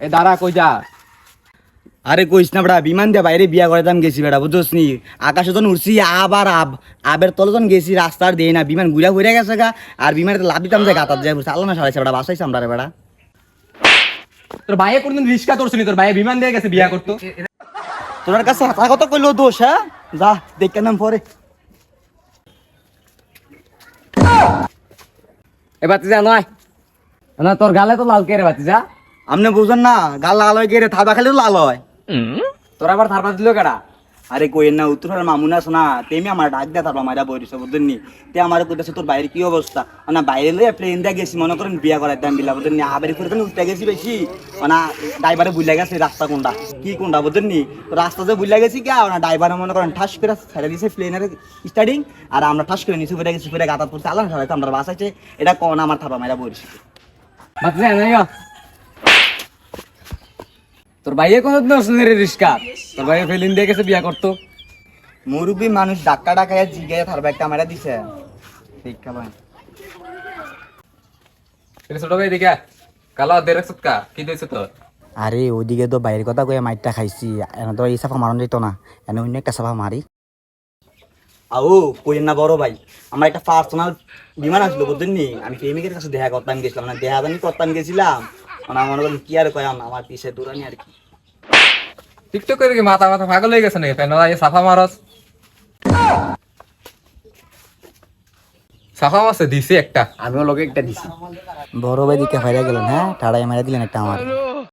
এ দাঁড়া কই যা? আরে কইস না বেটা বিমান দিয়ে বাইরে বিয়া করে দাম গেছি বেড়া বুঝছিস নি? আকাশে যখন উঠছি আবার আব। আবের তলে যখন গেছি রাস্তার দিয়ে না বিমান ঘুরা ঘুরে গেছে গা। আর বিমানে তো লাভ দিতাম যে গাতার যায় বুঝছে আল্লাহ না সারাইছে বেটা বাসাইছে আমরা রে বেটা। তোর ভাইয়ে কোনদিন রিস্কা তোর শুনি তোর ভাইয়ে বিমান দিয়ে গেছে বিয়া করতো। তোর কাছে হাতা কত কইলো দোষ হ্যাঁ? যা দেখে নাম পরে। এ বাতিজা নয়। না তোর গালে তো লাল কে রে বাতিজা আপনি বুঝেন না গাল লাল হয় গেরে থাবা খালি লাল হয়। তোর আবার থারপা দিল কেডা? আরে কইেন না উত্তর মামুনা শোনা তেমি আমার ডাক দেয় তারপর মারা বইরিছে বুঝলেন নি? তে আমার কইতেছে তোর বাইরে কি অবস্থা? না বাইরে লইয়া প্লেন দিয়ে গেছি মনে করেন বিয়া করার দাম বিলা বুঝলেন নি? আবার করে তো উঠতে গেছি বেশি। না ড্রাইভারে বুঝলে গেছে রাস্তা কোনটা? কি কোনটা বুঝলেন নি? তো রাস্তা যে বুঝলে গেছি কি না ড্রাইভারে মনে করেন ঠাস করে ছেড়ে দিয়েছে প্লেনের স্টার্টিং আর আমরা ঠাস করে নিচে ফিরে গেছি ফিরে গাতাত পড়ছে আল্লাহ আমরা বাসাইছে এটা কোন আমার থাপা মারা বইরিছে বাতিজা নাই তোর ভাইয়ে কোনদিন শুনি রে রিস্কা? তোর ভাইয়ে ফেলিন দিয়ে গেছে বিয়া করতো। মুরব্বী মানুষ ডাক্কা ডাকাইয়া জিগাইয়া থারবা একটা মারা দিছে। শিক্ষা ভাই এটা ছোট ভাই দিকে কালো দেড় সুটকা কি? দিয়েছে তোর? আরে ওইদিকে তো বাইরের কথা কয়ে মাইটটা খাইছি। এনে তো এই সাফা মারণ যেত না। এনে অন্য একটা সাফা মারি। আও কই না বড় ভাই। আমার একটা পার্সোনাল বিমান আসলো বুঝলেন নি? আমি প্রেমিকের কাছে দেখা করতাম গেছিলাম না। দেখা জানি করতাম গেছিলাম। মানে আমার কি আর কয়াম আমার পিছে দূরানি আর কি। টিকটক করে কি মাথা মাথা পাগল হয়ে গেছে নাকি? ফ্যান এই সাফা মারস। সাফা দিছে একটা। আমিও লোকে একটা দিছি। বড় ভাই দিকে ফাইরা গেলেন হ্যাঁ? ঠাড়াই মারা দিলেন একটা আমার।